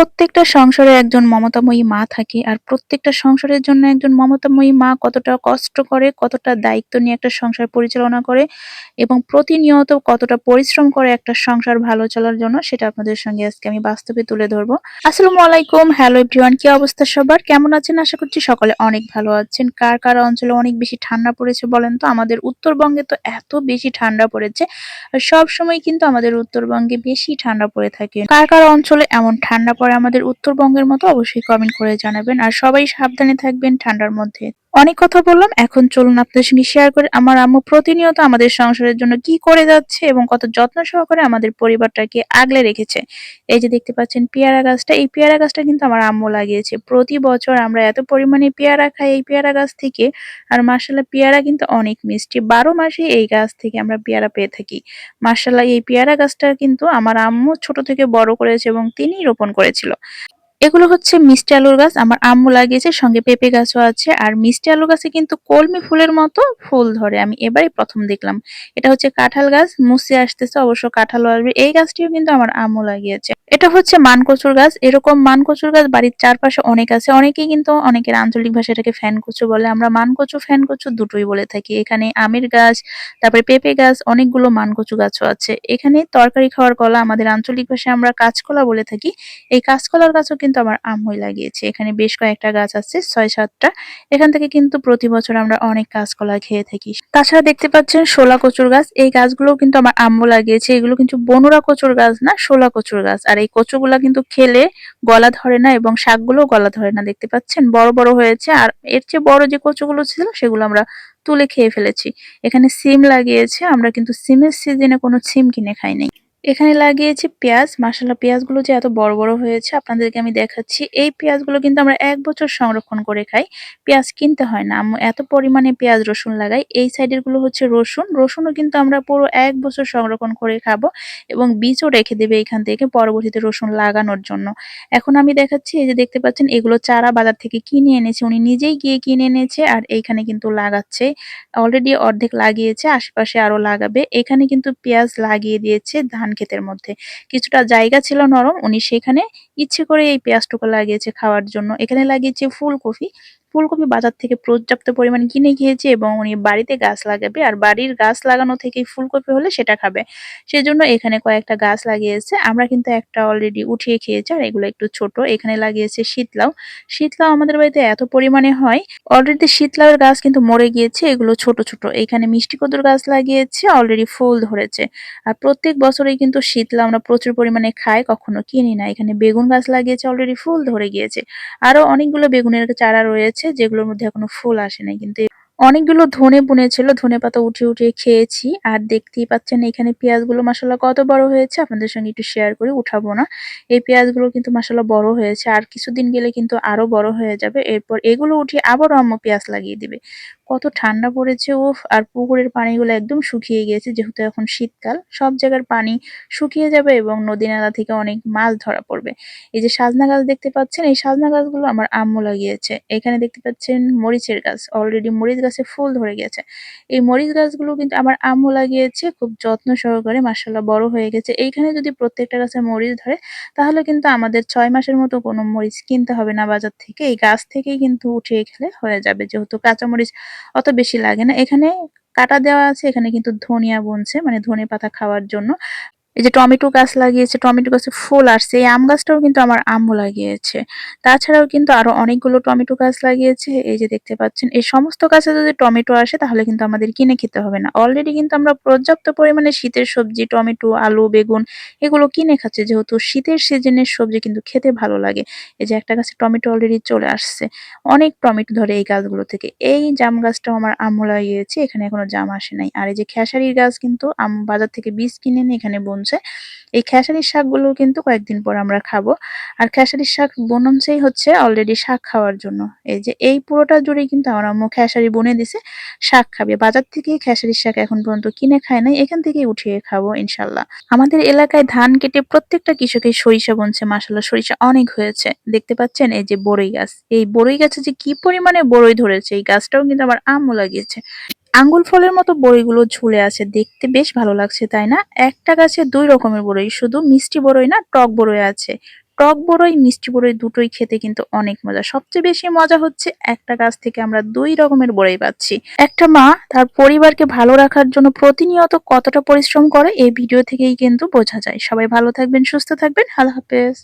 প্রত্যেকটা সংসারে একজন মমতাময়ী মা থাকে আর প্রত্যেকটা সংসারের জন্য একজন মমতাময়ী মা কতটা কষ্ট করে, কতটা দায়িত্ব নিয়ে একটা সংসার পরিচালনা করে এবং প্রতিনিয়ত কতটা পরিশ্রম করে একটা সংসার ভালো চলার জন্য সেটা আপনাদের সঙ্গে আজকে আমি বাস্তবে তুলে ধরবো। আসসালামু আলাইকুম, হ্যালো এভরিওয়ান, কি অবস্থা সবার? কেমন আছেন? আশা করছি সকলে অনেক ভালো আছেন। কার কার অঞ্চলে অনেক বেশি ঠান্ডা পড়েছে বলেন তো? আমাদের উত্তরবঙ্গে তো এত বেশি ঠান্ডা পড়েছে সব সময় কিন্তু আমাদের উত্তরবঙ্গে বেশি ঠান্ডা পড়ে থাকে। কার কার অঞ্চলে এমন ঠান্ডা পড়ে আমাদের উত্তরবঙ্গের মতো অবশ্যই কমেন্ট করে জানাবেন। আর সবাই সাবধানে থাকবেন ঠান্ডার মধ্যে। অনেক কথা বললাম, এখন চলুন আপনাদের সঙ্গে শেয়ার করে আমার আম্মু প্রতিনিয়ত আমাদের সংসারের জন্য কি করে যাচ্ছে এবং কত যত্ন সহকারে আমাদের পরিবারটাকে আগলে রেখেছে। এই যে দেখতে পাচ্ছেন পেয়ারা গাছটা, এই পেয়ারা গাছটা কিন্তু আমার আম্মু লাগিয়েছে। প্রতি বছর আমরা এত পরিমাণে পেয়ারা খাই এই পেয়ারা গাছ থেকে, আর মার্শাল্লাহ পেয়ারা কিন্তু অনেক মিষ্টি। বারো মাসে এই গাছ থেকে আমরা পেয়ারা পেয়ে থাকি। মার্শাল্লাহ এই পেয়ারা গাছটা কিন্তু আমার আম্মু ছোট থেকে বড় করেছে এবং তিনিই রোপণ করেছিল। এগুলো হচ্ছে মিষ্টি আলুর গাছ, আমার আম্মু লাগিয়েছে, সঙ্গে পেঁপে গাছও আছে, আর মিষ্টি আলু গাছে কিন্তু কলমি ফুলের মতো ফুল ধরে, আমি এবারই প্রথম দেখলাম। এটা হচ্ছে কাঁঠাল গাছ, মুসি আসতেছে, অবশ্য কাঁঠালও আসবে, এই গাছটিও কিন্তু আমার আম্মু লাগিয়েছে। এটা হচ্ছে মানকচুর গাছ, এরকম মানকচুর গাছ বাড়ির চারপাশে অনেক আছে, অনেকেই কিন্তু অনেকের আঞ্চলিক ভাষায় এটাকে ফ্যান কচু বলে, আমরা মানকচু ফ্যান কচু দুটোই বলে থাকি। এখানে আমের গাছ, তারপরে পেঁপে গাছ, অনেকগুলো মানকচু গাছও আছে। এখানে তরকারি খাওয়ার কলা, আমাদের আঞ্চলিক ভাষায় আমরা কাঁচকলা বলে থাকি, এই কাঁচকলার গাছও কিন্তু আমার আম্মুই লাগিয়েছে। এখানে বেশ কয়েকটা গাছ আছে ছয় সাতটা এখান থেকে কিন্তু প্রতি বছর আমরা অনেক কাঁচকলা খেয়ে থাকি। তাছাড়া দেখতে পাচ্ছেন শোলা কচুর গাছ। এই গাছগুলোও কিন্তু আমার আম্মু লাগিয়েছে। এগুলো কিন্তু বনুরা কচুর গাছ না, শোলা কচুর গাছ। আর এই কচুগুলা কিন্তু খেলে গলা ধরে না এবং শাকগুলো গলা ধরে না। দেখতে পাচ্ছেন? বড় বড় হয়েছে। আর এর চেয়ে বড় যে কচুগুলো ছিল, সেগুলো আমরা তুলে খেয়ে ফেলেছি। এখানে সিম লাগিয়েছে। আমরা কিন্তু সিমের সিজনে কোনো সিম কিনে খাই নাই। এখানে লাগিয়েছি পেঁয়াজ। মাসাল্লাহ পেঁয়াজগুলো যে এত বড় বড় হয়েছে, আপনাদেরকে আমি দেখাচ্ছি। এই পেঁয়াজগুলো কিন্তু আমরা এক বছর সংরক্ষণ করে খাই। পেঁয়াজ কিনতে হয় না। এত পরিমাণে পেঁয়াজ, রসুন লাগাই। এই সাইডেরগুলো হচ্ছে রসুন। রসুনও কিন্তু আমরা পুরো এক বছর সংরক্ষণ করে খাব এবং বীজও রেখে দেবে এখান থেকে পরবর্তীতে রসুন লাগানোর জন্য। এখন আমি দেখাচ্ছি, এই যে দেখতে পাচ্ছেন, এগুলো চারা বাজার থেকে কিনে এনেছে। উনি নিজেই গিয়ে কিনে এনেছে আর এইখানে কিন্তু লাগাচ্ছে। অলরেডি অর্ধেক লাগিয়েছে, আশেপাশে আরও লাগাবে। এখানে কিন্তু পেঁয়াজ লাগিয়ে দিয়েছে, ধান ক্ষেতের মধ্যে। কিছুটা জায়গা ছিল নরম, উনি সেখানে ইচ্ছে করে এই পেঁয়াজটুকু লাগিয়েছে খাওয়ার জন্য। এখানে লাগিয়েছে ফুলকপি। ফুলকপি বাজার থেকে পর্যাপ্ত পরিমাণ কিনে খেয়েছে এবং উনি বাড়িতে গাছ লাগাবে আর বাড়ির গাছ লাগানো থেকেই ফুলকপি হলে সেটা খাবে। সেজন্য এখানে কয়েকটা গাছ লাগিয়েছে। আমরা কিন্তু একটা অলরেডি উঠিয়ে খেয়েছি আর এগুলো একটু ছোট। এখানে লাগিয়েছে শীতলাও। শীতলাও আমাদের বাড়িতে এত পরিমাণে হয়। অলরেডি শীতলাওয়ের গাছ কিন্তু মরে গিয়েছে। এগুলো ছোট ছোট। এখানে মিষ্টি কদুর গাছ লাগিয়েছে অলরেডি ফুল ধরেছে। আর প্রত্যেক বছরেই কিন্তু শীতলা আমরা প্রচুর পরিমাণে খাই, কখনো কিনি না। এখানে বেগুন গাছ লাগিয়েছে অলরেডি ফুল ধরে গিয়েছে। আরও অনেকগুলো বেগুনের চারা রয়েছে। যেগুলোর মধ্যে এখনও ফুল আসে নাই কিন্তু অনেকগুলো ধনে বুনেছিল ধনে পাতা উঠিয়ে উঠিয়ে খেয়েছি। আর দেখতেই পাচ্ছেন এখানে পেঁয়াজগুলো মাসাল্লাহ কত বড় হয়েছে। আপনাদের সঙ্গে একটু শেয়ার করে উঠাবো না। এই পেঁয়াজগুলো কিন্তু মাসাল্লাহ বড় হয়েছে। আর কিছুদিন গেলে কিন্তু আরও বড় হয়ে যাবে। এরপর এগুলো উঠিয়ে আবারও আম্মু পেঁয়াজ লাগিয়ে দিবে। কত ঠান্ডা পড়েছে, উফ! আর পুকুরের পানিগুলো একদম শুকিয়ে গিয়েছে যেহেতু এখন শীতকাল। সব জায়গার পানি শুকিয়ে যাবে এবং নদী নালা থেকে অনেক মাছ ধরা পড়বে। এই যে সাজনা গাছ দেখতে পাচ্ছেন, এই সাজনা গাছগুলো আমার আম্মু লাগিয়েছে। এখানে দেখতে পাচ্ছেন মরিচের গাছ। অলরেডি মরিচ ফুল ধরে গেছে। এই মরিচ গাছগুলো কিন্তু আমার আম্মু লাগিয়েছে, খুব যত্ন সহকারে মাসাল্লাহ বড় হয়ে গেছে। এইখানে যদি প্রত্যেকটা গাছে মরিচ ধরে, তাহলে কিন্তু আমাদের ছয় মাসের মতো কোনো মরিচ কিনতে হবে না বাজার থেকে। এই গাছ থেকেই কিন্তু উঠিয়ে খেলে হয়ে যাবে, যেহেতু কাঁচা মরিচ অত বেশি লাগে না। এখানে কাটা দেওয়া আছে, এখানে কিন্তু ধনিয়া বুনছে মানে ধনে পাতা খাওয়ার জন্য। এই যে টমেটো গাছ লাগিয়েছে, টমেটো গাছে ফুল আসছে, এই আম গাছটাও কিন্তু আমার আম্মু লাগিয়েছে। তাছাড়াও কিন্তু আরও অনেকগুলো টমেটো গাছ লাগিয়েছে, এই যে দেখতে পাচ্ছেন, এই সমস্ত গাছে যদি টমেটো আসে তাহলে কিন্তু আমাদের কিনে খেতে হবে না। অলরেডি কিন্তু আমরা পর্যাপ্ত পরিমাণে শীতের সবজি, টমেটো, আলু, বেগুন এগুলো কিনে খাচ্ছে, যেহেতু শীতের সিজনের সবজি কিন্তু খেতে ভালো লাগে। এই যে একটা গাছে টমেটো অলরেডি চলে আসছে, অনেক টমেটো ধরে এই গাছগুলো থেকে। এই জাম গাছটাও আমার আম্মু লাগিয়েছে, এখানে এখনও জাম আসে নাই। আর এই যে খেসারির গাছ কিন্তু আম বাজার থেকে বীজ কিনে এখানে বুনছে এই খেসারির শাকগুলো কিন্তু কয়েকদিন পর আমরা খাব। আর খেসারির শাক বননছেই হচ্ছে অলরেডি শাক খাওয়ার জন্য। এই যে এই পুরোটা জুড়ে কিন্তু আমার আম্মু খেসারি বনে দিছে, শাক খাবে। বাজার থেকে খেসারির শাক এখন পর্যন্ত কিনে খায় নাই, এখান থেকেই উঠিয়ে খাব ইনশাল্লাহ আমাদের এলাকায় ধান কেটে প্রত্যেকটা কৃষকের সরিষা বনছে মাসাল্লাহ সরিষা অনেক হয়েছে। দেখতে পাচ্ছেন এই যে বড়ই গাছ। এই বড়ই গাছে যে কি পরিমাণে বড়ই ধরেছে, এই গাছটাও কিন্তু আমার আম্মু লাগিয়েছে। আঙ্গুল ফলের মতো বড়ইগুলো ঝুলে আছে, দেখতে বেশ ভালো লাগছে, তাই না? একটা গাছে দুই রকমের বড়ই, শুধু মিষ্টি বড়ই না, টক বড়ই আছে। টক বড়ই, মিষ্টি বড়ই দুটোই খেতে কিন্তু অনেক মজা। সবচেয়ে বেশি মজা হচ্ছে একটা গাছ থেকে আমরা দুই রকমের বড়ই পাচ্ছি। একটা মা তার পরিবারকে ভালো রাখার জন্য প্রতিনিয়ত কতটা পরিশ্রম করে, এই ভিডিও থেকেই কিন্তু বোঝা যায়। সবাই ভালো থাকবেন, সুস্থ থাকবেন, আল্লাহ হাফেজ।